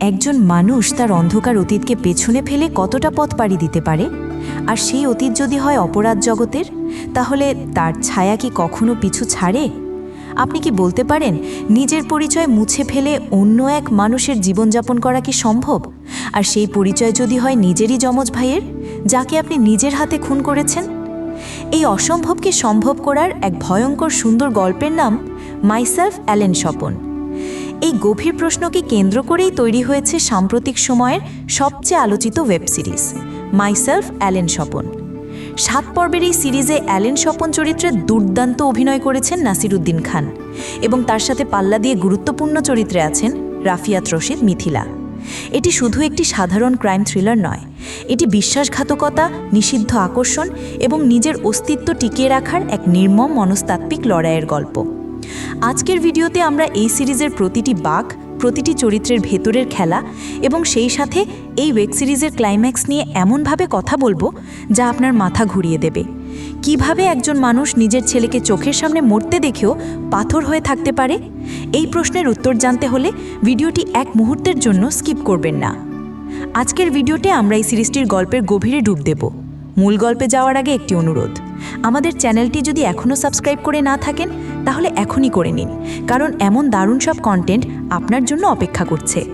একজন মানুষ তার অন্ধকার অতীতকে পেছনে ফেলে কতটা পথ পাড়ি দিতে পারে? আর সেই অতীত যদি হয় অপরাধ জগতের, তাহলে তার ছায়া কি কখনো পিছু ছাড়ে? আপনি কি বলতে পারেন, নিজের পরিচয় মুছে ফেলে অন্য এক মানুষের জীবনযাপন করা কি সম্ভব? আর সেই পরিচয় যদি হয় নিজেরই যমজ ভাইয়ের, যাকে আপনি নিজের হাতে খুন করেছেন? এই অসম্ভবকে সম্ভব করার এক ভয়ঙ্কর সুন্দর গল্পের নাম, মাইসেলফ অ্যালেন স্বপন এই গভীর প্রশ্নকে কেন্দ্র করেই তৈরি হয়েছে সাম্প্রতিক সময়ের সবচেয়ে আলোচিত web series, myself Allen Swapan. সাত পর্বের এই সিরিজে অ্যালেন স্বপন চরিত্রে দুর্দান্ত অভিনয় করেছেন নাসিরুদ্দিন খান এবং তার সাথে পাল্লা দিয়ে গুরুত্বপূর্ণ চরিত্রে আছেন রাফিয়াত রশিদ মিথিলা। এটি শুধু একটি সাধারণ ক্রাইম থ্রিলার নয়, এটি বিশ্বাসঘাতকতা, নিষিদ্ধ আকর্ষণ এবং নিজের অস্তিত্ব টিকিয়ে রাখার এক নির্মম মনস্তাত্ত্বিক লড়াইয়ের গল্প। আজকের ভিডিওতে আমরা এই সিরিজের প্রতিটি বাক প্রতিটি চরিত্রের ভেতরের খেলা এবং সেই সাথে এই ওয়েব সিরিজের ক্লাইম্যাক্স নিয়ে এমনভাবে কথা বলব যা আপনার মাথা ঘুরিয়ে দেবে। কীভাবে একজন মানুষ নিজের ছেলেকে চোখের সামনে মরতে দেখেও পাথর হয়ে থাকতে পারে? এই প্রশ্নের উত্তর জানতে হলে ভিডিওটি এক মুহূর্তের জন্য স্কিপ করবেন না। আজকের ভিডিওতে আমরা এই সিরিজটির গল্পের গভীরে ডুব দেব। মূল গল্পে যাওয়ার আগে একটি অনুরোধ। আমাদের চ্যানেলটি যদি এখনও সাবস্ক্রাইব করে না থাকেন, তাহলে এখনই করে নিন, কারণ এমন দারুণ সব কন্টেন্ট আপনার জন্য অপেক্ষা করছে।